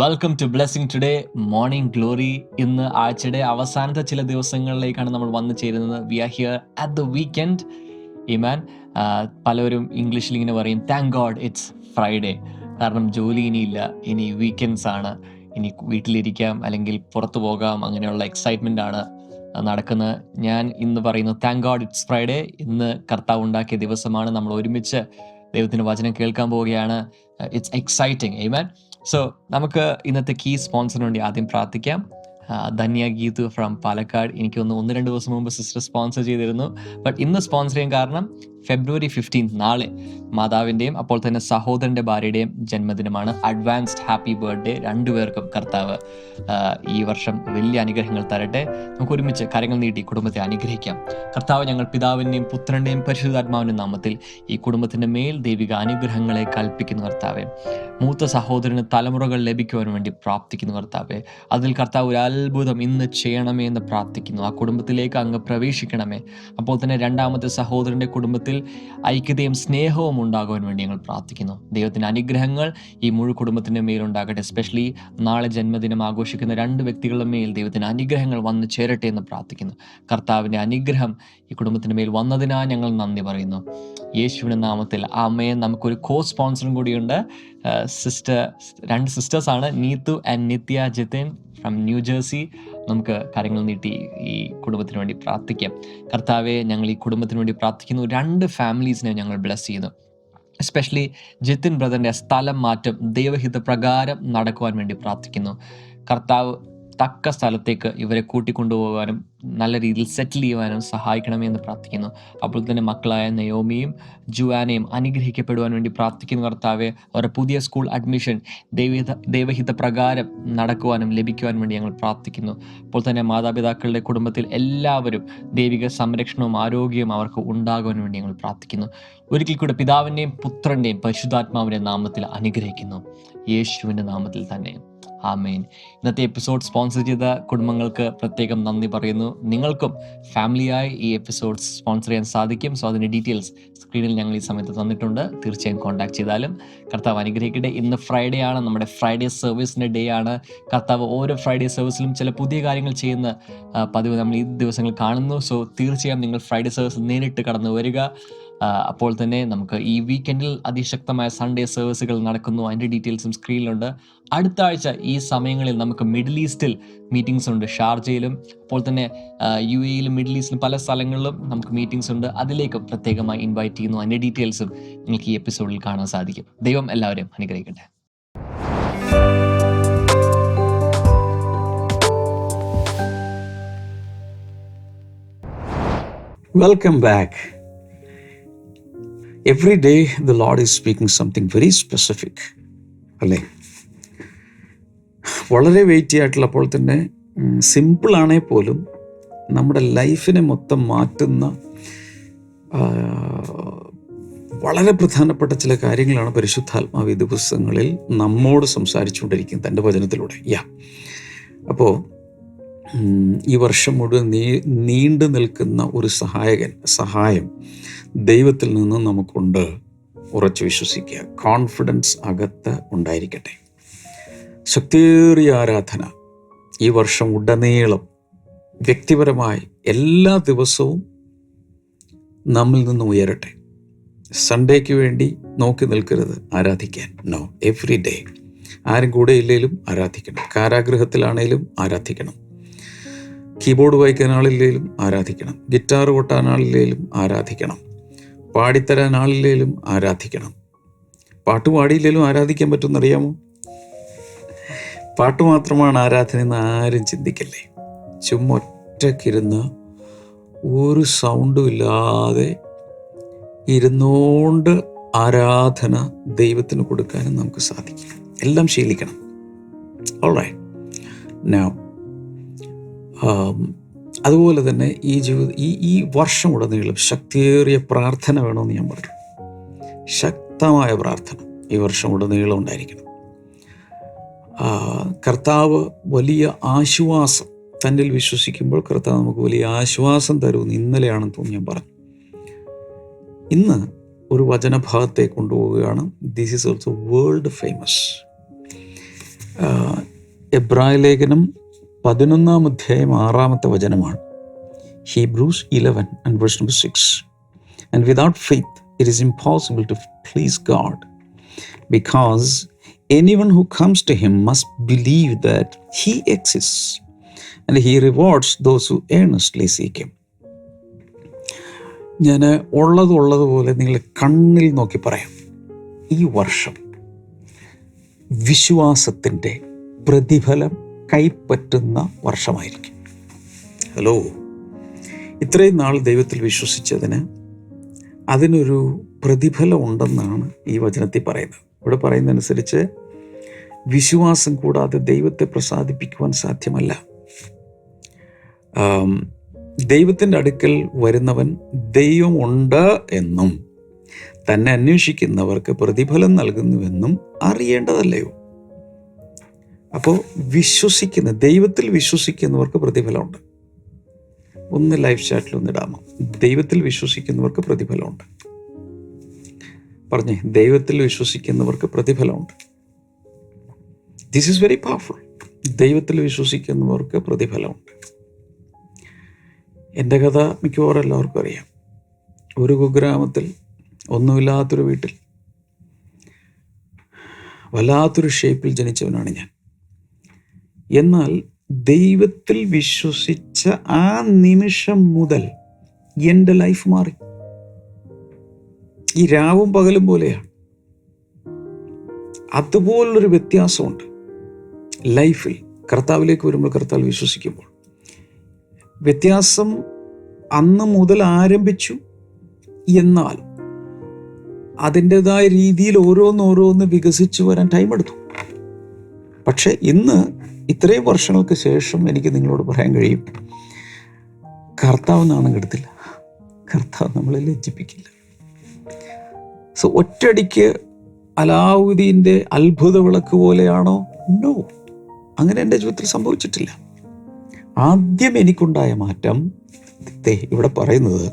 Welcome to blessing today morning glory ഇന്ന് ആഴ്ചയുടെ അവസാനത്തെ ചില ദിവസങ്ങളിലേക്കാണ് നമ്മൾ വന്നു ചേരുന്നത്. We are here at the weekend Iman പലവരും ഇംഗ്ലീഷിൽ ഇങ്ങനെ പറയും താങ്ക് ഗോഡ് ഇറ്റ്സ് ഫ്രൈഡേ കാരണം ജോലി ഇനിയില്ല ഇനി വീക്കെൻഡ്സ് ആണ്. ഇനി വീട്ടിലിരിക്കാം അല്ലെങ്കിൽ പുറത്തു പോകാം അങ്ങനെയുള്ള എക്സൈറ്റ്മെന്റ് ആണ് നടക്കുന്നത്. ഞാൻ ഇന്ന് പറയുന്നു താങ്ക് ഗോഡ് ഇറ്റ്സ് ഫ്രൈഡേ ഇന്ന് കർത്താവ് ഉണ്ടാക്കിയ ദിവസമാണ്. നമ്മൾ ഒരുമിച്ച് ദൈവത്തിന്റെ വചനം കേൾക്കാൻ പോവുകയാണ്. ഇറ്റ്സ് എക്സൈറ്റിംഗ് ഏമാൻ സോ നമുക്ക് ഇന്നത്തെ കീ സ്പോൺസറിന് വേണ്ടി ആദ്യം പ്രാർത്ഥിക്കാം. ധന്യ ഗീതു ഫ്രം പാലക്കാട്. എനിക്ക് ഒന്ന് ഒന്ന് രണ്ട് ദിവസം മുമ്പ് സിസ്റ്റർ സ്പോൺസർ ചെയ്തിരുന്നു. ബട്ട് ഇന്ന് സ്പോൺസർ ചെയ്യാൻ കാരണം ഫെബ്രുവരി ഫിഫ്റ്റീൻ നാളെ. മാതാവിന്റെയും അപ്പോൾ തന്നെ സഹോദരന്റെ ഭാര്യയുടെയും ജന്മദിനമാണ് അഡ്വാൻസ്ഡ് ഹാപ്പി ബർത്ത്ഡേ രണ്ടുപേർക്കും കർത്താവ് ഈ വർഷം വലിയ അനുഗ്രഹങ്ങൾ തരട്ടെ. നമുക്ക് ഒരുമിച്ച് കാര്യങ്ങൾ നീട്ടി കുടുംബത്തെ അനുഗ്രഹിക്കാം. കർത്താവ് ഞങ്ങൾ പിതാവിന്റെയും പുത്രന്റെയും പരിശുദ്ധാത്മാവിന്റെ നാമത്തിൽ ഈ കുടുംബത്തിന്റെ മേൽ ദൈവിക അനുഗ്രഹങ്ങളെ കൽപ്പിക്കുന്ന കർത്താവെ. മൂത്ത സഹോദരന് തലമുറകൾ ലഭിക്കുവാൻ വേണ്ടി പ്രാർത്ഥിക്കുന്നു കർത്താവെ. അതിൽ കർത്താവ് ഒരു അത്ഭുതം ഇന്ന് ചെയ്യണമേ എന്ന് പ്രാർത്ഥിക്കുന്നു. ആ കുടുംബത്തിലേക്ക് അങ്ങ് പ്രവേശിക്കണമേ. അപ്പോൾ തന്നെ രണ്ടാമത്തെ സഹോദരന്റെ കുടുംബത്തിൽ ഐക്യതയും സ്നേഹവും ഉണ്ടാകുവാൻ വേണ്ടി ഞങ്ങൾ പ്രാർത്ഥിക്കുന്നു. ദൈവത്തിന്റെ അനുഗ്രഹങ്ങൾ ഈ മുഴു കുടുംബത്തിന്റെ മേലുണ്ടാകട്ടെ എസ്പെഷ്യലി നാളെ ജന്മദിനം ആഘോഷിക്കുന്ന രണ്ട് വ്യക്തികളുടെ മേൽ ദൈവത്തിന്റെ അനുഗ്രഹങ്ങൾ വന്നു ചേരട്ടെ എന്ന് പ്രാർത്ഥിക്കുന്നു. കർത്താവിന്റെ അനുഗ്രഹം ഈ കുടുംബത്തിന്റെ മേൽ വന്നതിനാൽ ഞങ്ങൾ നന്ദി പറയുന്നു. യേശുവിന്റെ നാമത്തിൽ ആ അമ്മയെ നമുക്കൊരു കോ സ്പോൺസറും കൂടിയുണ്ട്. സിസ്റ്റർ രണ്ട് സിസ്റ്റേഴ്സാണ് Neethu and Nithya Jithin from New Jersey നമുക്ക് കാര്യങ്ങൾ നീട്ടി ഈ കുടുംബത്തിന് വേണ്ടി പ്രാർത്ഥിക്കാം. കർത്താവെ ഞങ്ങൾ ഈ കുടുംബത്തിന് വേണ്ടി പ്രാർത്ഥിക്കുന്നു. രണ്ട് ഫാമിലീസിനെ ഞങ്ങൾ ബ്ലെസ് ചെയ്യുന്നു. എസ്പെഷ്യലി ജിതിൻ ബ്രദറിന്റെ സ്ഥലം മാറ്റം ദൈവഹിത പ്രകാരം നടക്കുവാൻ വേണ്ടി പ്രാർത്ഥിക്കുന്നു. കർത്താവ് തക്ക സ്ഥലത്തേക്ക് ഇവരെ കൂട്ടിക്കൊണ്ടുപോകാനും നല്ല രീതിയിൽ സെറ്റിൽ ചെയ്യുവാനും സഹായിക്കണമേ എന്ന് പ്രാർത്ഥിക്കുന്നു. അപ്പോൾ തന്നെ മക്കളായ നയോമിയും ജുവാനയും അനുഗ്രഹിക്കപ്പെടുവാൻ വേണ്ടി പ്രാർത്ഥിക്കുന്ന കർത്താവെ. അവരുടെ പുതിയ സ്കൂൾ അഡ്മിഷൻ ദൈവഹിത ദൈവഹിത പ്രകാരം നടക്കുവാനും ലഭിക്കുവാനും വേണ്ടി ഞങ്ങൾ പ്രാർത്ഥിക്കുന്നു. അപ്പോൾ തന്നെ മാതാപിതാക്കളുടെ കുടുംബത്തിൽ എല്ലാവരും ദൈവിക സംരക്ഷണവും ആരോഗ്യവും അവർക്ക് ഉണ്ടാകുവാനും വേണ്ടി ഞങ്ങൾ പ്രാർത്ഥിക്കുന്നു. ഒരിക്കൽ കൂടെ പിതാവിന്റെയും പുത്രന്റെയും പരിശുദ്ധാത്മാവിന്റെ നാമത്തിൽ അനുഗ്രഹിക്കുന്നു. യേശുവിന്റെ നാമത്തിൽ തന്നെ. ആമേൻ. ഇന്നത്തെ എപ്പിസോഡ് സ്പോൺസർ ചെയ്ത കുടുംബങ്ങൾക്ക് പ്രത്യേകം നന്ദി പറയുന്നു. നിങ്ങൾക്കും ഫാമിലിയായി ഈ എപ്പിസോഡ് സ്പോൺസർ ചെയ്യാൻ സാധിക്കും. സോ അതിന്റെ ഡീറ്റെയിൽസ് സ്ക്രീനിൽ ഞങ്ങൾ ഈ സമയത്ത് തന്നിട്ടുണ്ട്. തീർച്ചയായും കോൺടാക്ട് ചെയ്താലും കർത്താവ് അനുഗ്രഹിക്കട്ടെ. ഇന്ന് ഫ്രൈഡേ ആണ്. നമ്മുടെ ഫ്രൈഡേ സർവീസിന്റെ ഡേ ആണ്. കർത്താവ് ഓരോ ഫ്രൈഡേ സർവീസിലും ചില പുതിയ കാര്യങ്ങൾ ചെയ്യുന്ന പതിവ് നമ്മൾ ഈ ദിവസങ്ങൾ കാണുന്നു. സോ തീർച്ചയായും നിങ്ങൾ ഫ്രൈഡേ സർവീസ് നേരിട്ട് കടന്നു വരിക. അപ്പോൾ തന്നെ നമുക്ക് ഈ വീക്കെൻഡിൽ അതിശക്തമായ സൺഡേ സർവീസുകൾ നടക്കുന്നു. അതിന്റെ ഡീറ്റെയിൽസും സ്ക്രീനിലുണ്ട് അടുത്ത ആഴ്ച ഈ സമയങ്ങളിൽ നമുക്ക് മിഡിൽ ഈസ്റ്റിൽ മീറ്റിംഗ്സ് ഉണ്ട് ഷാർജയിലും. അപ്പോൾ തന്നെ യു എയിലും മിഡിൽ ഈസ്റ്റിലും പല സ്ഥലങ്ങളിലും നമുക്ക് മീറ്റിംഗ്സ് ഉണ്ട്. അതിലേക്ക് പ്രത്യേകമായി ഇൻവൈറ്റ് ചെയ്യുന്നു. അതിന്റെ ഡീറ്റെയിൽസും നിങ്ങൾക്ക് ഈ എപ്പിസോഡിൽ കാണാൻ സാധിക്കും. ദൈവം എല്ലാവരെയും അനുഗ്രഹിക്കട്ടെ. Welcome back. Every day the Lord is speaking something very specific അല്ലേ? വളരെ വെയിറ്റി ആയിട്ടുള്ളപ്പോൾ തന്നെ സിമ്പിളാണേ പോലും നമ്മുടെ ലൈഫിനെ മൊത്തം മാറ്റുന്ന വളരെ പ്രധാനപ്പെട്ട ചില കാര്യങ്ങളാണ് പരിശുദ്ധാത്മാവ് ഈ ദിവസങ്ങളിൽ നമ്മോട് സംസാരിച്ചുകൊണ്ടിരിക്കുന്നത് തന്റെ വചനത്തിലൂടെ. യാ അപ്പോൾ ഈ വർഷം മുഴുവൻ നീ നീണ്ടു നിൽക്കുന്ന ഒരു സഹായകൻ സഹായം ദൈവത്തിൽ നിന്ന് നമുക്കുണ്ട് ഉറച്ചു വിശ്വസിക്കുക. കോൺഫിഡൻസ് അകത്ത് ഉണ്ടായിരിക്കട്ടെ. ശക്തിയേറിയ ആരാധന. ഈ വർഷം ഉടനീളം വ്യക്തിപരമായി എല്ലാ ദിവസവും നമ്മിൽ നിന്ന് ഉയരട്ടെ. സൺഡേക്ക് വേണ്ടി നോക്കി നിൽക്കരുത് ആരാധിക്കാൻ. നോ എവ്രി ഡേ ആരും കൂടെ ഇല്ലെങ്കിലും ആരാധിക്കണം. കാരാഗ്രഹത്തിലാണേലും ആരാധിക്കണം. കീബോർഡ് വായിക്കാൻ ആളില്ലേലും ആരാധിക്കണം. ഗിറ്റാർ കൊട്ടാൻ ആളില്ലേലും ആരാധിക്കണം. പാടിത്തരാൻ ആളില്ലേലും ആരാധിക്കണം. പാട്ട് പാടിയില്ലേലും ആരാധിക്കാൻ പറ്റുമെന്നറിയാമോ? പാട്ട് മാത്രമാണ് ആരാധന എന്ന് ആരും ചിന്തിക്കല്ലേ. ചുമ്മാ ഒറ്റക്കിരുന്ന് ഒരു സൗണ്ടും ഇല്ലാതെ ഇരുന്നോണ്ട് ആരാധന ദൈവത്തിന് കൊടുക്കാനും നമുക്ക് സാധിക്കും. എല്ലാം ശീലിക്കണം. ഓൾറൈ നൗ അതുപോലെ തന്നെ ഈ ജീവിത ഈ ഈ വർഷം ഉടനീളം ശക്തിയേറിയ പ്രാർത്ഥന വേണമെന്ന് ഞാൻ പറഞ്ഞു. ശക്തമായ പ്രാർത്ഥന ഈ വർഷം ഉടനീളം ഉണ്ടായിരിക്കണം കർത്താവ് വലിയ ആശ്വാസം തന്നിൽ വിശ്വസിക്കുമ്പോൾ കർത്താവ് നമുക്ക് വലിയ ആശ്വാസം തരുമെന്ന് ഇന്നലെയാണെന്ന് തോന്നി ഞാൻ പറഞ്ഞു. ഇന്ന് ഒരു വചനഭാഗത്തെ കൊണ്ടുപോവുകയാണ്. This is also world famous എബ്രായ ലേഖനം പതിനൊന്നാം അധ്യായം ആറാമത്തെ വചനമാണ്. Hebrews eleven and verse number six and without faith it is impossible to please God because anyone who comes to him must believe that he exists and he rewards those who earnestly seek him. ഞാൻ ഉള്ളത് ഉള്ളതുപോലെ നിങ്ങൾ കണ്ണിൽ നോക്കി പറയാം. ഈ വർഷം വിശ്വാസത്തിന്റെ പ്രതിഫലം കൈപ്പറ്റുന്ന വർഷമായിരിക്കും. ഹലോ ഇത്രയും നാൾ ദൈവത്തിൽ വിശ്വസിച്ചതിന് അതിനൊരു പ്രതിഫലം ഉണ്ടെന്നാണ് ഈ വചനത്തിൽ പറയുന്നത്. ഇവിടെ പറയുന്നതനുസരിച്ച് വിശ്വാസം കൂടാതെ ദൈവത്തെ പ്രസാദിപ്പിക്കുവാൻ സാധ്യമല്ല. ദൈവത്തിന്റെ അടുക്കൽ വരുന്നവൻ ദൈവമുണ്ട് എന്നും തന്നെ അന്വേഷിക്കുന്നവർക്ക് പ്രതിഫലം നൽകുന്നുവെന്നും അറിയേണ്ടതല്ലയോ? അപ്പോൾ വിശ്വസിക്കുന്ന ദൈവത്തിൽ വിശ്വസിക്കുന്നവർക്ക് പ്രതിഫലമുണ്ട്. ഒന്ന് ലൈഫ് ചാറ്റിൽ ഒന്ന് ഇടാമോ? ദൈവത്തിൽ വിശ്വസിക്കുന്നവർക്ക് പ്രതിഫലമുണ്ട്. പറഞ്ഞേ ദൈവത്തിൽ വിശ്വസിക്കുന്നവർക്ക് പ്രതിഫലമുണ്ട്. ദിസ് ഈസ് വെരി പവർഫുൾ ദൈവത്തിൽ വിശ്വസിക്കുന്നവർക്ക് പ്രതിഫലമുണ്ട്. എന്റെ കഥ മിക്കവാറും എല്ലാവർക്കും അറിയാം. ഒരു കുഗ്രാമത്തിൽ ഒന്നുമില്ലാത്തൊരു വീട്ടിൽ വല്ലാത്തൊരു ഷേപ്പിൽ ജനിച്ചവനാണ് ഞാൻ. എന്നാൽ ദൈവത്തിൽ വിശ്വസിച്ച ആ നിമിഷം മുതൽ എന്റെ ലൈഫ് മാറി. ഈ രാവും പകലും പോലെയാണ്. അതുപോലൊരു വ്യത്യാസമുണ്ട് ലൈഫിൽ. കർത്താവിലേക്ക് വരുമ്പോൾ കർത്താവ് വിശ്വസിക്കുമ്പോൾ. വ്യത്യാസം അന്ന് മുതൽ ആരംഭിച്ചു. എന്നാൽ അതിന്റെതായ രീതിയിൽ ഓരോന്നോരോന്ന് വികസിച്ചു വരാൻ ടൈം എടുത്തു. പക്ഷേ ഇന്ന് ഇത്രയും വർഷങ്ങൾക്ക് ശേഷം എനിക്ക് നിങ്ങളോട് പറയാൻ കഴിയും കർത്താവ് നാണം കെടുത്തില്ല. കർത്താവ് നമ്മളെ ലജ്ജിപ്പിക്കില്ല. സോ ഒറ്റടിക്ക് അലാവുദ്ദീന്റെ അത്ഭുത വിളക്ക് പോലെയാണോ? നോ അങ്ങനെ എന്റെ ജീവിതത്തിൽ സംഭവിച്ചിട്ടില്ല. ആദ്യം എനിക്കുണ്ടായ മാറ്റം ഇവിടെ പറയുന്നത്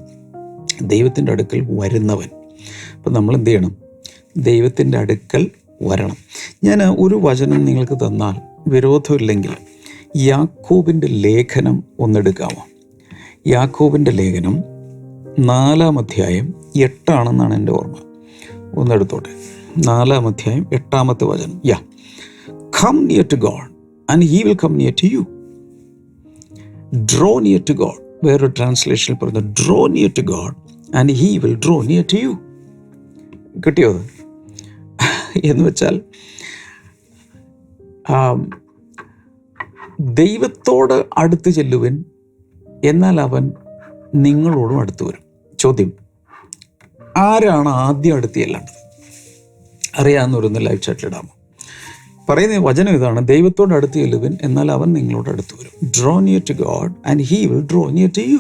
ദൈവത്തിന്റെ അടുക്കൽ വരുന്നവൻ. അപ്പം നമ്മൾ എന്ത് ചെയ്യണം? ദൈവത്തിന്റെ അടുക്കൽ വരണം. ഞാൻ ഒരു വചനം നിങ്ങൾക്ക് തന്നാൽ വിരോധമില്ലെങ്കിൽ യാക്കൂബിന്റെ ലേഖനം ഒന്നെടുക്കാമോ? യാക്കൂബിന്റെ ലേഖനം നാലാം അധ്യായം എട്ടാണെന്നാണ് എന്റെ ഓർമ്മ. ഒന്നെടുത്തോട്ടെ. നാലാം അധ്യായം എട്ടാമത്തെ വചനം. യാ come near to God and he will come near to you draw near to God വേറൊരു ട്രാൻസ്ലേഷനിൽ പറയുന്നത് draw near to God and he will draw near to you കിട്ടിയോ? എന്ന് വെച്ചാൽ ദൈവത്തോട് അടുത്ത് ചെല്ലുവൻ എന്നാൽ അവൻ നിങ്ങളോടും അടുത്ത് വരും. ചോദ്യം ആരാണ് ആദ്യം അടുത്ത് ചെല്ലേണ്ടത്? അറിയാവുന്നവരൊന്ന് ലൈവ് ചാറ്റിലിടാമോ പറയുന്ന വചനം ഇതാണ് ദൈവത്തോട് അടുത്ത് ചെല്ലുവൻ എന്നാൽ അവൻ നിങ്ങളോട് അടുത്ത് വരും. Draw near to God and he will draw near to you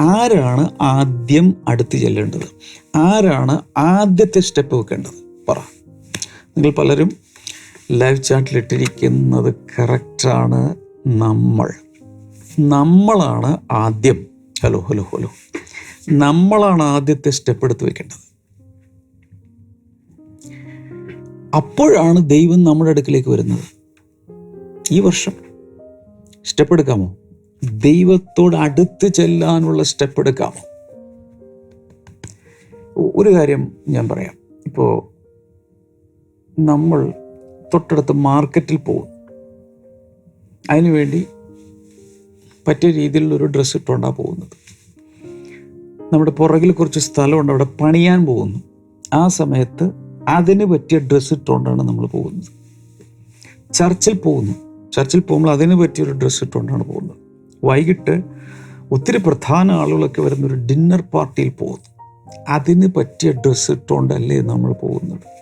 ആരാണ് ആദ്യം അടുത്ത് ചെല്ലേണ്ടത്? ആരാണ് ആദ്യത്തെ സ്റ്റെപ്പ് വെക്കേണ്ടത്? പറ. നിങ്ങൾ പലരും ലൈവ് ചാറ്റിലിട്ടിരിക്കുന്നത് കറക്റ്റാണ് നമ്മൾ. നമ്മളാണ് ആദ്യം. Hello hello hello. നമ്മളാണ് ആദ്യത്തെ സ്റ്റെപ്പ് എടുത്ത് വെക്കേണ്ടത്. അപ്പോഴാണ് ദൈവം നമ്മുടെ അടുക്കിലേക്ക് വരുന്നത്. ഈ വർഷം സ്റ്റെപ്പ് എടുക്കാമോ? ദൈവത്തോട് അടുത്ത് ചെല്ലാനുള്ള സ്റ്റെപ്പ് എടുക്കാമോ? ഒരു കാര്യം ഞാൻ പറയാം. ഇപ്പോൾ നമ്മൾ തൊട്ടടുത്ത് മാർക്കറ്റിൽ പോകും. അതിനുവേണ്ടി പറ്റിയ രീതിയിലുള്ളൊരു ഡ്രസ്സ് ഇട്ടുകൊണ്ടാണ് പോകുന്നത്. നമ്മുടെ പുറകിൽ കുറച്ച് സ്ഥലമുണ്ട് അവിടെ പണിയാൻ പോകുന്നു. ആ സമയത്ത് അതിന് പറ്റിയ ഡ്രസ്സ് ഇട്ടുകൊണ്ടാണ് നമ്മൾ പോകുന്നത്. ചർച്ചിൽ പോകുന്നു. ചർച്ചിൽ പോകുമ്പോൾ അതിന് പറ്റിയൊരു ഡ്രസ്സ് ഇട്ടുകൊണ്ടാണ് പോകുന്നത്. വൈകിട്ട് ഒത്തിരി പ്രധാന ആളുകളൊക്കെ വരുന്ന ഒരു ഡിന്നർ പാർട്ടിയിൽ പോകുന്നു. അതിന് പറ്റിയ ഡ്രസ്സ് ഇട്ടുകൊണ്ടല്ലേ നമ്മൾ പോകുന്നത്?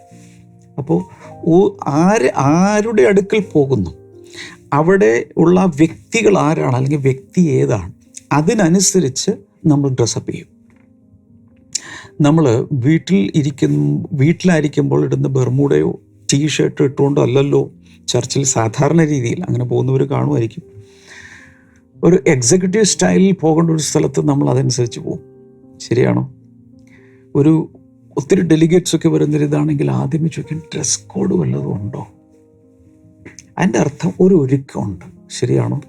അപ്പോൾ ആര് ആരുടെ അടുക്കൽ പോകുന്നു? അവിടെ ഉള്ള വ്യക്തികൾ ആരാണ്? അല്ലെങ്കിൽ വ്യക്തി ഏതാണ്? അതിനനുസരിച്ച് നമ്മൾ ഡ്രസ്സപ്പ് ചെയ്യും. നമ്മൾ വീട്ടിൽ ഇരിക്കുന്ന വീട്ടിലായിരിക്കുമ്പോൾ ഇടുന്ന ബെർമൂടയോ ടീ ഷർട്ട് ഇട്ടുകൊണ്ടോ അല്ലല്ലോ ചർച്ചിൽ സാധാരണ രീതിയിൽ അങ്ങനെ പോകുന്നവർ കാണുമായിരിക്കും. ഒരു എക്സിക്യൂട്ടീവ് സ്റ്റൈലിൽ പോകേണ്ട ഒരു സ്ഥലത്ത് നമ്മൾ അതനുസരിച്ച് പോകും. ശരിയാണോ? ഒരു ഒത്തിരി ഡെലിഗേറ്റ്സ് ഒക്കെ വരുന്നൊരിതാണെങ്കിൽ ആദ്യമേ ചോദിക്കും ഡ്രസ് കോഡ് വല്ലതും ഉണ്ടോ? അതിന്റെ അർത്ഥം ഒരു ഒരുക്കമുണ്ട്. ശരിയാണോ?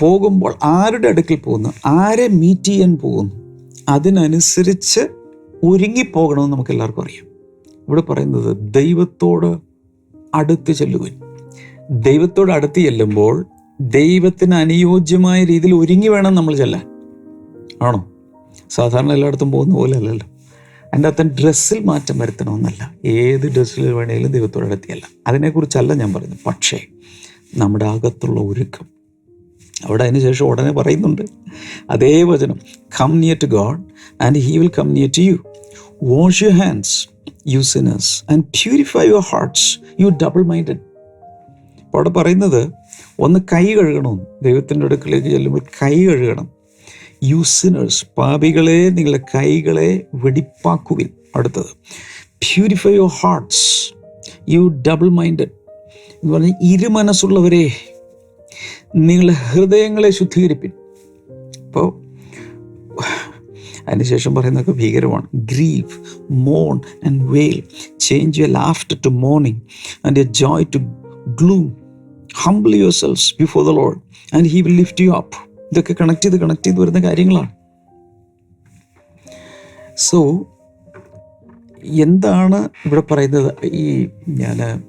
പോകുമ്പോൾ ആരുടെ അടുക്കൽ പോകുന്നു? ആരെ മീറ്റ് ചെയ്യാൻ പോകുന്നു? അതിനനുസരിച്ച് ഒരുങ്ങിപ്പോകണമെന്ന് നമുക്ക് എല്ലാവർക്കും അറിയാം. ഇവിടെ പറയുന്നത് ദൈവത്തോട് അടുത്ത് ചെല്ലുവൻ. ദൈവത്തോട് അടുത്ത് ചെല്ലുമ്പോൾ ദൈവത്തിന് അനുയോജ്യമായ രീതിയിൽ ഒരുങ്ങി വേണം നമ്മൾ ചെല്ലാൻ. ആണോ? സാധാരണ എല്ലായിടത്തും പോകുന്ന പോലെ അല്ലല്ലോ. അതിന്റെ അത്തൻ ഡ്രസ്സിൽ മാറ്റം വരുത്തണമെന്നല്ല. ഏത് ഡ്രസ്സിൽ വേണേലും ദൈവത്തോട് അടുത്തിയല്ല. അതിനെക്കുറിച്ചല്ല ഞാൻ പറയുന്നത്. പക്ഷേ നമ്മുടെ അകത്തുള്ള ഒരുക്കം. അവിടെ അതിന് ശേഷം ഉടനെ പറയുന്നുണ്ട്. അതേ വചനം. Come near to God and he will come near to you wash you hands you sinners and purify your hearts you double minded അപ്പോൾ അവിടെ പറയുന്നത് ഒന്ന് കൈ കഴുകണമെന്ന്. ദൈവത്തിന്റെ അടുക്കളേക്ക് ചെല്ലുമ്പോൾ കൈ കഴുകണം. യു സിനേഴ്സ് പാപികളെ നിങ്ങളുടെ കൈകളെ വെടിപ്പാക്കുവിൻ. അടുത്തത് purify your hearts you double minded എന്ന് പറഞ്ഞാൽ ഇരുമനസ്സുള്ളവരെ നിങ്ങളുടെ ഹൃദയങ്ങളെ ശുദ്ധീകരിപ്പിൻ. അപ്പോൾ അതിനുശേഷം പറയുന്നതൊക്കെ ഭീകരമാണ്. Grieve Mon and wail change your laughter to mourning and a joy to gloom humble your selves before the Lord and he will lift you up ഇതൊക്കെ കണക്ട് ചെയ്ത് കണക്ട് ചെയ്ത് വരുന്ന കാര്യങ്ങളാണ്. സോ എന്താണ് ഇവിടെ പറയുന്നത്? ഈ ഞാൻ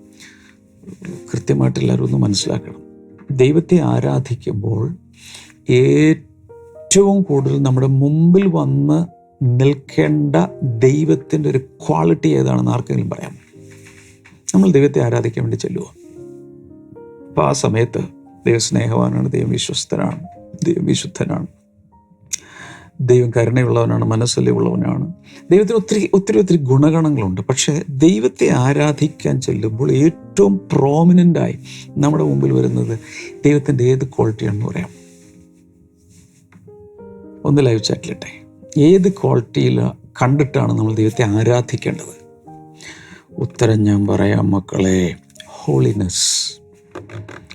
കൃത്യമായിട്ട് എല്ലാവരും ഒന്ന് മനസ്സിലാക്കണം. ദൈവത്തെ ആരാധിക്കുമ്പോൾ ഏറ്റവും കൂടുതൽ നമ്മുടെ മുമ്പിൽ വന്ന് നിൽക്കേണ്ട ദൈവത്തിന്റെ ഒരു ക്വാളിറ്റി ഏതാണെന്ന് ആർക്കെങ്കിലും പറയാം നമ്മൾ ദൈവത്തെ ആരാധിക്കാൻ വേണ്ടി ചെല്ലുക അപ്പോൾ ആ സമയത്ത് ദൈവസ്നേഹവാനാണ് ദൈവം വിശ്വസ്തനാണ്. വിശുദ്ധനാണ് ദൈവം കരുണയുള്ളവനാണ് മനസ്സലിവുള്ളവനാണ്. ദൈവത്തിന് ഒത്തിരി ഒത്തിരി ഒത്തിരി ഗുണഗണങ്ങളുണ്ട്. പക്ഷേ ദൈവത്തെ ആരാധിക്കാൻ ചെല്ലുമ്പോൾ ഏറ്റവും പ്രോമിനന്റായി നമ്മുടെ മുമ്പിൽ വരുന്നത് ദൈവത്തിന്റെ ഏത് ക്വാളിറ്റിയാണെന്ന് പറയാം. ഒന്ന് ലൈവ് ചാറ്റിലിട്ടെ ഏത് ക്വാളിറ്റിയിൽ കണ്ടിട്ടാണ് നമ്മൾ ദൈവത്തെ ആരാധിക്കേണ്ടത്? ഉത്തരം ഞാൻ പറയാം മക്കളെ ഹോളിനെസ്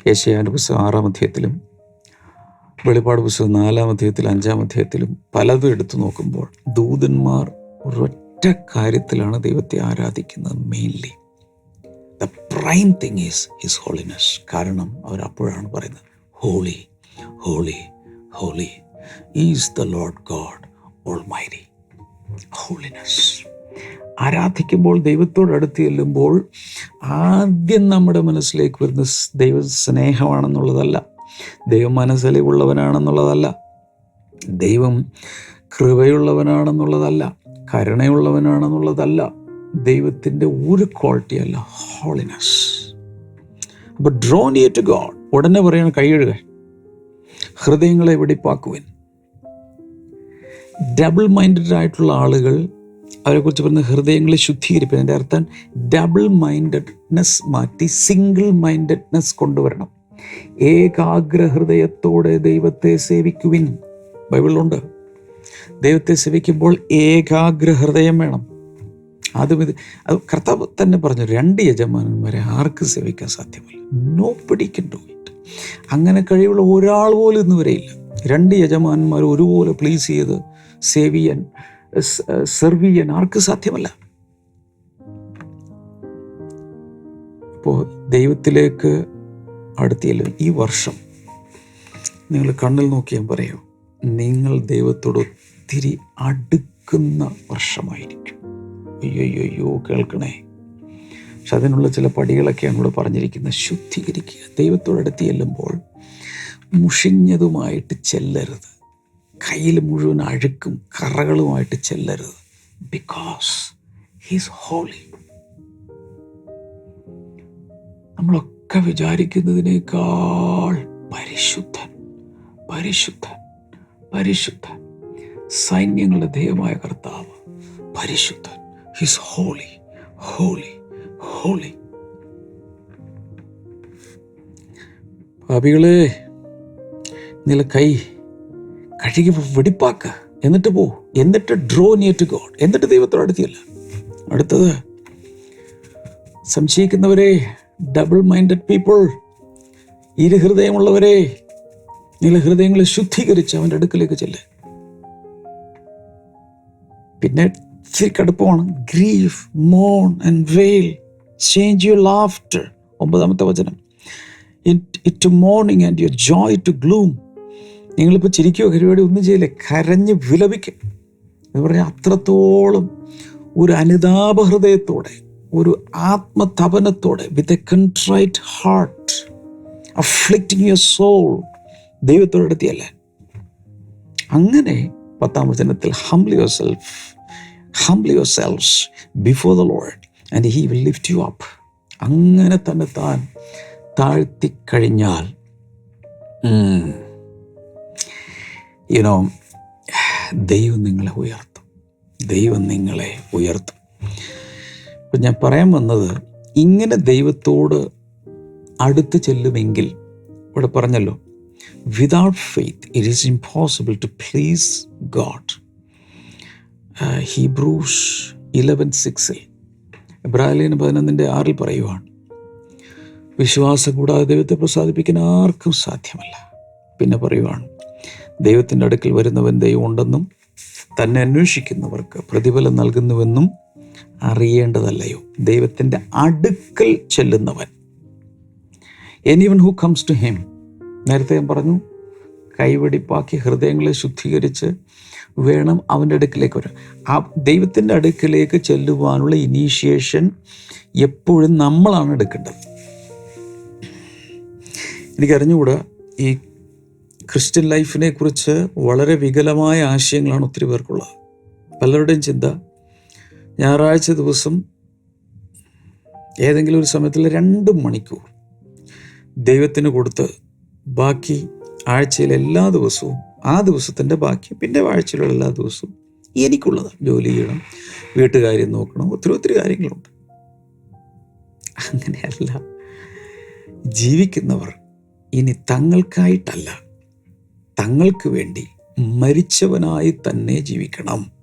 യേശയാന്റെ പുസ്തകം ആറാം അധ്യായത്തിലും വെളിപ്പാട് പുസ്തകം നാലാം അധ്യായത്തിൽ അഞ്ചാം അധ്യായത്തിലും പലതും എടുത്തു നോക്കുമ്പോൾ ദൂതന്മാർ ഒരൊറ്റ കാര്യത്തിലാണ് ദൈവത്തെ ആരാധിക്കുന്നത് mainly the prime thing is his holiness കാരണം അവർ അപ്പോഴാണ് പറയുന്നത് holy holy holy is the Lord God almighty holiness ആരാധിക്കുമ്പോൾ ദൈവത്തോട് അടുത്ത് ചെല്ലുമ്പോൾ ആദ്യം നമ്മുടെ മനസ്സിലേക്ക് വരുന്ന ദൈവ സ്നേഹമാണെന്നുള്ളതല്ല. ദൈവം മനസ്സലിവുള്ളവനാണെന്നുള്ളതല്ല. ദൈവം കൃപയുള്ളവനാണെന്നുള്ളതല്ല. കരുണയുള്ളവനാണെന്നുള്ളതല്ല. ദൈവത്തിന്റെ ഒരു ക്വാളിറ്റി അല്ല ഹോളിനസ് അപ്പോൾ ഡ്രോ നിയർ ടു ഗോഡ് ഉടനെ പറയണം കൈയെഴുക ഹൃദയങ്ങളെ വെടിപ്പാക്കുവൻ. ഡബിൾ മൈൻഡഡ് ആയിട്ടുള്ള ആളുകൾ അവരെക്കുറിച്ച് പറയുന്ന ഹൃദയങ്ങളെ ശുദ്ധീകരിപ്പിക്കുക എന്റെ അർത്ഥം ഡബിൾ മൈൻഡഡ്നെസ് മാറ്റി സിംഗിൾ മൈൻഡഡ്നെസ് കൊണ്ടുവരണം. ഏകാഗ്ര ഹൃദയത്തോടെ ദൈവത്തെ സേവിക്കുവിൻ. ബൈബിളുണ്ട് ദൈവത്തെ സേവിക്കുമ്പോൾ ഏകാഗ്ര ഹൃദയം വേണം. അതും ഇത് അത് കർത്താവ് തന്നെ പറഞ്ഞു രണ്ട് യജമാനന്മാരെ ആർക്ക് സേവിക്കാൻ സാധ്യമല്ല. നോ പിടിക്കൻ ഡു ഇറ്റ് അങ്ങനെ കഴിവുള്ള ഒരാൾ പോലും ഇന്ന് വരെയില്ല രണ്ട് യജമാനന്മാർ ഒരുപോലെ പ്ലീസ് ചെയ്ത് സേവ് ചെയ്യാൻ സെർവ് ചെയ്യാൻ ആർക്ക് സാധ്യമല്ല. ഇപ്പോൾ ദൈവത്തിലേക്ക് അടുത്തിയല്ലോ ഈ വർഷം നിങ്ങൾ കണ്ണിൽ നോക്കിയാൽ പറയാം നിങ്ങൾ ദൈവത്തോട് ഒത്തിരി അടുക്കുന്ന വർഷമായിരിക്കും. അയ്യോ കേൾക്കണേ. പക്ഷെ അതിനുള്ള ചില പടികളൊക്കെയാണ് ഇവിടെ പറഞ്ഞിരിക്കുന്നത് ശുദ്ധീകരിക്കുക. ദൈവത്തോടടുത്ത് ചെല്ലുമ്പോൾ മുഷിഞ്ഞതുമായിട്ട് ചെല്ലരുത്. കയ്യിൽ മുഴുവൻ അഴുക്കും കറകളുമായിട്ട് ചെല്ലരുത്. ബിക്കോസ് ഹീസ് ഹോളി നമ്മളൊക്കെ വിചാരിക്കുന്നതിനേക്കാൾ പരിശുദ്ധൻ പരിശുദ്ധൻ പരിശുദ്ധൻ. സൈന്യങ്ങളുടെ ദൈവമായ കർത്താവ് പരിശുദ്ധൻ. ഹിസ് ഹോളി ഹോളി ഹോളി പാപികളെ നില കൈ കഴുകി വെടിപ്പാക്ക. എന്നിട്ട് പോ. എന്നിട്ട് ഡ്രോ നിയർ ടു ഗോഡ് എന്നിട്ട് ദൈവത്തോട് അടുത്തിയല്ല. അടുത്തത് സംശയിക്കുന്നവരെ ഡബിൾ മൈൻഡഡ് പീപ്പിൾ ഇരുഹൃദയമുള്ളവരെ നിങ്ങളുടെ ഹൃദയങ്ങളെ ശുദ്ധീകരിച്ച് അവന്റെ അടുക്കലേക്ക് ചെല്ലുക പിന്നെ ഇച്ചിരി കടുപ്പമാണ്. Grief Mon and wail change your laughter ഒമ്പതാമത്തെ വചനം. It to mourning and your joy to gloom നിങ്ങളിപ്പോൾ ചിരിക്കുകയോ പരിപാടി ഒന്നും ചെയ്യില്ലേ. കരഞ്ഞ് വിലപിക്കും. എന്ന് പറഞ്ഞാൽ അത്രത്തോളം ഒരു അനുതാപ ഹൃദയത്തോടെ ഒരു ആത്മതപനത്തോടെ with a contrite heart afflicting your soul ദൈവത്തോടടുത്തിയല്ലേ അങ്ങനെ പത്താം വചനത്തിൽ humbly your self humbly your selves before the Lord and he will lift you up അങ്ങനെ തന്നെ താൻ താഴ്ത്തിക്കഴിഞ്ഞാൽ യുനോ ദൈവം നിങ്ങളെ ഉയർത്തും. ദൈവം നിങ്ങളെ ഉയർത്തും. അപ്പം ഞാൻ പറയാൻ വന്നത് ഇങ്ങനെ ദൈവത്തോട് അടുത്ത് ചെല്ലുമെങ്കിൽ ഇവിടെ പറഞ്ഞല്ലോ without faith it is impossible to please God Hebrews eleven സിക്സിൽ ഇബ്രാഹിലിന് പതിനൊന്നിന്റെ ആറിൽ പറയുവാണ് വിശ്വാസം കൂടാതെ ദൈവത്തെ പ്രസാദിപ്പിക്കാൻ ആർക്കും സാധ്യമല്ല. പിന്നെ പറയുവാണ് ദൈവത്തിന്റെ അടുക്കൽ വരുന്നവൻ ദൈവം ഉണ്ടെന്നും തന്നെ അന്വേഷിക്കുന്നവർക്ക് പ്രതിഫലം നൽകുന്നുവെന്നും അറിയേണ്ടതല്ലയോ? ദൈവത്തിന്റെ അടുക്കൽ ചെല്ലുന്നവൻ. Anyone who comes to him നേരത്തെ ഞാൻ പറഞ്ഞു കൈവെടിപ്പാക്കി ഹൃദയങ്ങളെ ശുദ്ധീകരിച്ച് വേണം അവന്റെ അടുക്കിലേക്ക് വരാൻ. ആ ദൈവത്തിന്റെ അടുക്കിലേക്ക് ചെല്ലുവാനുള്ള ഇനീഷ്യേഷൻ എപ്പോഴും നമ്മളാണ് എടുക്കേണ്ടത്. എനിക്കറിഞ്ഞുകൂടാ ഈ ക്രിസ്ത്യൻ ലൈഫിനെ കുറിച്ച് വളരെ വികലമായ ആശയങ്ങളാണ് ഒത്തിരി പേർക്കുള്ളത്. പലരുടെയും ചിന്ത ഞായറാഴ്ച ദിവസം ഏതെങ്കിലും ഒരു സമയത്തിൽ രണ്ട് മണിക്കൂർ ദൈവത്തിന് കൊടുത്ത് ബാക്കി ആഴ്ചയിലെ എല്ലാ ദിവസവും ആ ദിവസത്തിന്റെ ബാക്കി പിന്നെ ആഴ്ചയിലുള്ള എല്ലാ ദിവസവും എനിക്കുള്ളതാണ് ജോലി ചെയ്യണം വീട്ടുകാര്യം നോക്കണം ഒത്തിരി ഒത്തിരി കാര്യങ്ങളുണ്ട്. അങ്ങനെയല്ല. ജീവിക്കുന്നവർ ഇനി തങ്ങൾക്കായിട്ടല്ല തങ്ങൾക്ക് വേണ്ടി മരിച്ചവനായി തന്നെ ജീവിക്കണം.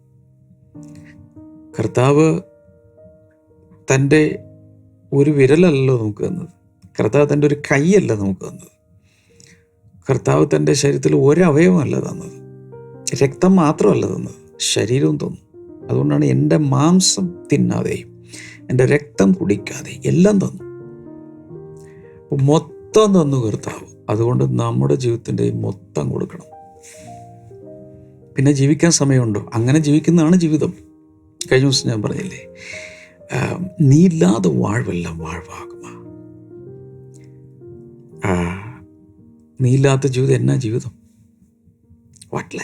കർത്താവ് തന്റെ ഒരു വിരലല്ലോ നമുക്ക് തന്നത്. കർത്താവ് തന്റെ ഒരു കൈയല്ല നമുക്ക് തന്നത്. കർത്താവ് തന്റെ ശരീരത്തിൽ ഒരവയവമല്ല തന്നത്. രക്തം മാത്രമല്ല തന്നത്. ശരീരവും തന്നു. അതുകൊണ്ടാണ് എന്റെ മാംസം തിന്നാതെയും എന്റെ രക്തം കുടിക്കാതെ എല്ലാം തന്നു. മൊത്തം തന്നു കർത്താവ്. അതുകൊണ്ട് നമ്മുടെ ജീവിതത്തിന്റെ മൊത്തം കൊടുക്കണം. പിന്നെ ജീവിക്കാൻ സമയമുണ്ടോ? അങ്ങനെ ജീവിക്കുന്നതാണ് ജീവിതം. കഴിഞ്ഞ ദിവസം ഞാൻ പറഞ്ഞില്ലേ നീ ഇല്ലാതെ വാഴ്വെല്ലാം വാഴ്വാകുമാ നീ ഇല്ലാത്ത ജീവിതം എന്നാ ജീവിതം? What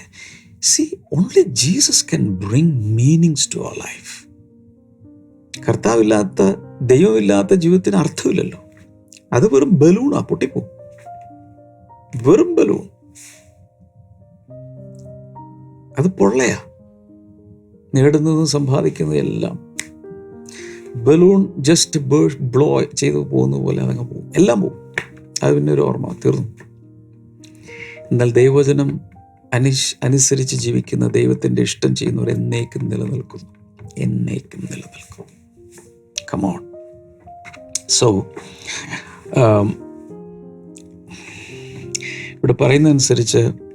see only Jesus can bring meanings to our life കർത്താവില്ലാത്ത ദൈവമില്ലാത്ത ജീവിതത്തിന് അർത്ഥമില്ലല്ലോ. അത് വെറും ബലൂണാ പൊട്ടിപ്പോ. വെറും ബലൂൺ. അത് പൊള്ളയാ. നേടുന്നതും സമ്പാദിക്കുന്നതും എല്ലാം. ബലൂൺ ജസ്റ്റ് ബേഴ്സ് ബ്ലോ ചെയ്ത് പോകുന്ന പോലെ അതങ്ങ് പോകും. എല്ലാം പോകും. അത് പിന്നെ ഒരു ഓർമ്മ തീർന്നു. എന്നാൽ ദൈവവചനം അനുഷ് അനുസരിച്ച് ജീവിക്കുന്ന ദൈവത്തിന്റെ ഇഷ്ടം ചെയ്യുന്നവർ എന്നേക്കും നിലനിൽക്കുന്നു. എന്നേക്കും നിലനിൽക്കും. കമോൺ സോ um, ഇവിടെ പറയുന്നതനുസരിച്ച്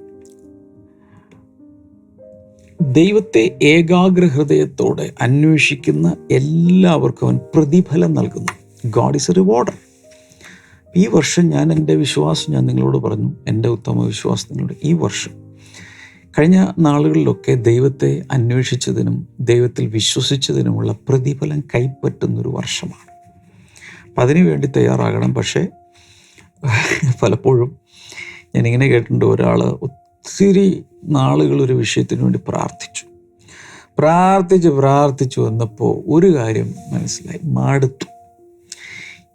ദൈവത്തെ ഏകാഗ്ര ഹൃദയത്തോടെ അന്വേഷിക്കുന്ന എല്ലാവർക്കും അവൻ പ്രതിഫലം നൽകുന്നു. ഗോഡ് ഇസ് എ റിവാർഡർ ഈ വർഷം ഞാൻ എന്റെ വിശ്വാസം ഞാൻ നിങ്ങളോട് പറഞ്ഞു. എന്റെ ഉത്തമ വിശ്വാസം നിങ്ങളോട് ഈ വർഷം. കഴിഞ്ഞ നാളുകളിലൊക്കെ ദൈവത്തെ അന്വേഷിച്ചതിനും ദൈവത്തിൽ വിശ്വസിച്ചതിനുമുള്ള പ്രതിഫലം കൈപ്പറ്റുന്നൊരു വർഷമാണ്. അപ്പം അതിനു വേണ്ടി തയ്യാറാകണം. പക്ഷേ പലപ്പോഴും ഞാനിങ്ങനെ കേട്ടിട്ടുണ്ട്. ഒരാൾ ഒത്തിരി നാളുകൾ ഒരു വിഷയത്തിന് വേണ്ടി പ്രാർത്ഥിച്ചു. പ്രാർത്ഥിച്ച് പ്രാർത്ഥിച്ചു വന്നപ്പോൾ ഒരു കാര്യം മനസ്സിലായി. മാടുത്തു.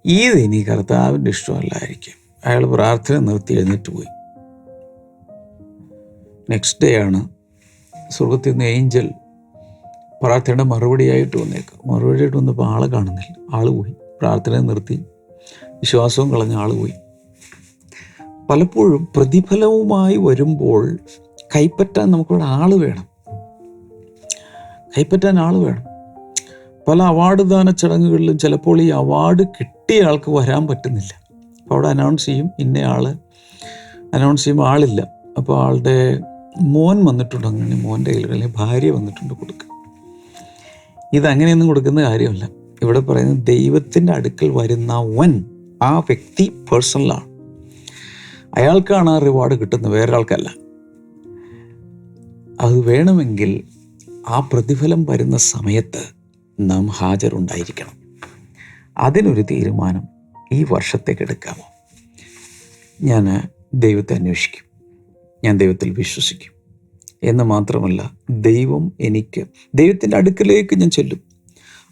ഇനി കർത്താവിന്റെ ഇഷ്ടമല്ലായിരിക്കും. അയാൾ പ്രാർത്ഥന നിർത്തി എഴുന്നേറ്റ് പോയി. നെക്സ്റ്റ് ഡേ ആണ് സ്വർഗത്തിൽ നിന്ന് ഏഞ്ചൽ പ്രാർത്ഥനയുടെ മറുപടിയായിട്ട് വന്നേക്കാം. മറുപടിയായിട്ട് വന്നപ്പോൾ ആളെ കാണുന്നില്ല. ആൾ പോയി. പ്രാർത്ഥന നിർത്തി. വിശ്വാസവും കളഞ്ഞ ആൾ പോയി. പലപ്പോഴും പ്രതിഫലവുമായി വരുമ്പോൾ കൈപ്പറ്റാൻ നമുക്കിവിടെ ആൾ വേണം. കൈപ്പറ്റാൻ ആൾ വേണം. പല അവാർഡ് ദാന ചടങ്ങുകളിലും ചിലപ്പോൾ ഈ അവാർഡ് കിട്ടിയ ആൾക്ക് വരാൻ പറ്റുന്നില്ല. അപ്പോൾ അവിടെ അനൗൺസ് ചെയ്യും ഇന്ന ആൾ അനൗൺസ് ചെയ്യുമ്പോൾ ആളില്ല. അപ്പോൾ ആളുടെ മോൻ വന്നിട്ടുണ്ട് അങ്ങനെ മോന്റെ കയ്യിൽ അല്ലെങ്കിൽ ഭാര്യ വന്നിട്ടുണ്ട് കൊടുക്കുക ഇതങ്ങനെയൊന്നും കൊടുക്കുന്ന കാര്യമല്ല. ഇവിടെ പറയുന്നത് ദൈവത്തിന്റെ അടുക്കൽ വരുന്ന വൻ ആ വ്യക്തി പേഴ്സണലാണ് അയാൾക്കാണ് ആ റിവാർഡ് കിട്ടുന്നത് വേറൊരാൾക്കല്ല. അത് വേണമെങ്കിൽ ആ പ്രതിഫലം വരുന്ന സമയത്ത് നാം ഹാജരുണ്ടായിരിക്കണം. അതിനൊരു തീരുമാനം ഈ വർഷത്തേക്ക് എടുക്കാമോ? ഞാൻ ദൈവത്തെ അന്വേഷിക്കും. ഞാൻ ദൈവത്തിൽ വിശ്വസിക്കും. എന്ന് മാത്രമല്ല ദൈവം എനിക്ക് ദൈവത്തിന്റെ അടുക്കലേക്ക് ഞാൻ ചെല്ലും.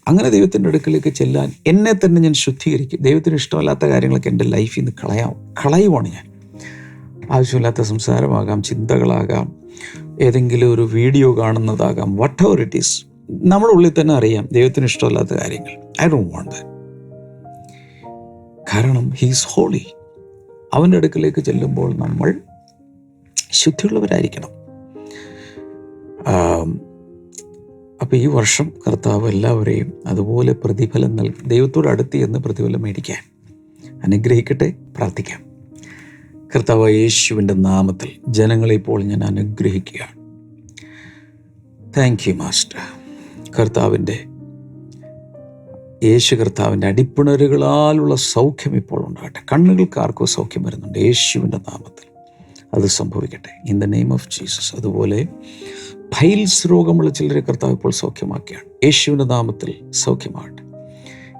അങ്ങനെ ദൈവത്തിന്റെ അടുക്കലേക്ക് ചെല്ലാൻ എന്നെ തന്നെ ഞാൻ ശുദ്ധീകരിക്കും. ദൈവത്തിന് ഇഷ്ടമല്ലാത്ത കാര്യങ്ങളൊക്കെ എന്റെ ലൈഫിൽ നിന്ന് കളയാം കളയുവാണ് ഞാൻ. ആവശ്യമില്ലാത്ത സംസാരമാകാം ചിന്തകളാകാം ഏതെങ്കിലും ഒരു വീഡിയോ കാണുന്നതാകാം വട്ട് എവർ ഇറ്റ് ഈസ് നമ്മുടെ ഉള്ളിൽ തന്നെ അറിയാം ദൈവത്തിന് ഇഷ്ടമല്ലാത്ത കാര്യങ്ങൾ. ഐ ഡോണ്ട് വാണ്ട് കാരണം ഹീസ് ഹോളി അവന്റെ അടുക്കലേക്ക് ചെല്ലുമ്പോൾ നമ്മൾ ശുദ്ധിയുള്ളവരായിരിക്കണം. അപ്പോൾ ഈ വർഷം കർത്താവ് എല്ലാവരെയും അതുപോലെ പ്രതിഫലം നൽകി ദൈവത്തോട് അടുത്ത് എന്ന് പ്രതിഫലം മേടിക്കാൻ അനുഗ്രഹിക്കട്ടെ പ്രാർത്ഥിക്കാം. കർത്താവ് യേശുവിന്റെ നാമത്തിൽ ജനങ്ങളെ ഇപ്പോൾ ഞാൻ അനുഗ്രഹിക്കുകയാണ്. താങ്ക് യു മാസ്റ്റർ കർത്താവിന്റെ യേശു കർത്താവിന്റെ അടിപ്പിണരുകളാലുള്ള സൗഖ്യം ഇപ്പോൾ ഉണ്ടാകട്ടെ. കണ്ണുകൾക്ക് ആർക്കോ സൗഖ്യം വരുന്നുണ്ട്. യേശുവിന്റെ നാമത്തിൽ അത് സംഭവിക്കട്ടെ. In the name of Jesus അതുപോലെ ഫൈൽസ് രോഗമുള്ള ചിലരെ കർത്താവ് ഇപ്പോൾ സൗഖ്യമാക്കിയാണ് യേശുവിന്റെ നാമത്തിൽ സൗഖ്യമാകട്ടെ.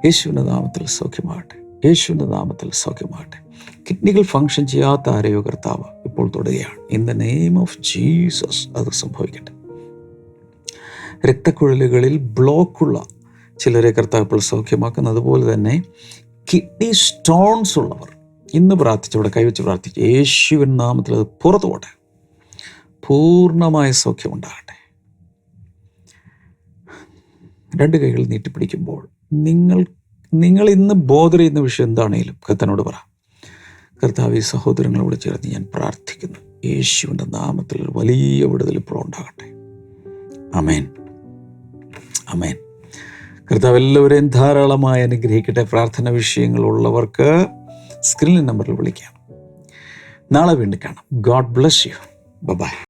യേശുവിന്റെ നാമത്തിൽ സൗഖ്യമാകട്ടെ. യേശുവിന്റെ നാമത്തിൽ സൗഖ്യമാകട്ടെ. കിഡ്നികൾ ഫങ്ഷൻ ചെയ്യാത്ത ആരെയോ കർത്താവ് ഇപ്പോൾ തൊടുകയാണ്. In the name of Jesus അത് സംഭവിക്കട്ടെ. രക്തക്കുഴലുകളിൽ ബ്ലോക്കുള്ള ചിലരെ കർത്താവ് ഇപ്പോൾ സൗഖ്യമാക്കുന്ന. അതുപോലെ തന്നെ കിഡ്നി സ്റ്റോൺസ് ഉള്ളവർ ഇന്ന് പ്രാർത്ഥിച്ചവിടെ കൈവച്ച് പ്രാർത്ഥിച്ചു യേശുവിൻ നാമത്തിൽ അത് പുറത്തു പോട്ടെ. പൂർണമായ സൗഖ്യം ഉണ്ടാകട്ടെ രണ്ട് കൈകൾ നീട്ടിപ്പിടിക്കുമ്പോൾ നിങ്ങൾ നിങ്ങൾ ഇന്ന് ബോധർ ചെയ്യുന്ന വിഷയം എന്താണേലും കത്തനോട് പറ. കർത്താവ് സഹോദരങ്ങളോട് ചേർന്ന് ഞാൻ പ്രാർത്ഥിക്കുന്നു. യേശുവിന്റെ നാമത്തിൽ വലിയ വിടുതൽ ഇപ്പോൾ ഉണ്ടാകട്ടെ. അമേൻ അമേൻ കർത്താവ് എല്ലാവരെയും ധാരാളമായി അനുഗ്രഹിക്കട്ടെ. പ്രാർത്ഥന വിഷയങ്ങളുള്ളവർക്ക് സ്ക്രീൻ നമ്പറിൽ വിളിക്കാം. നാളെ വീണ്ടും കാണാം. God bless you. ബൈ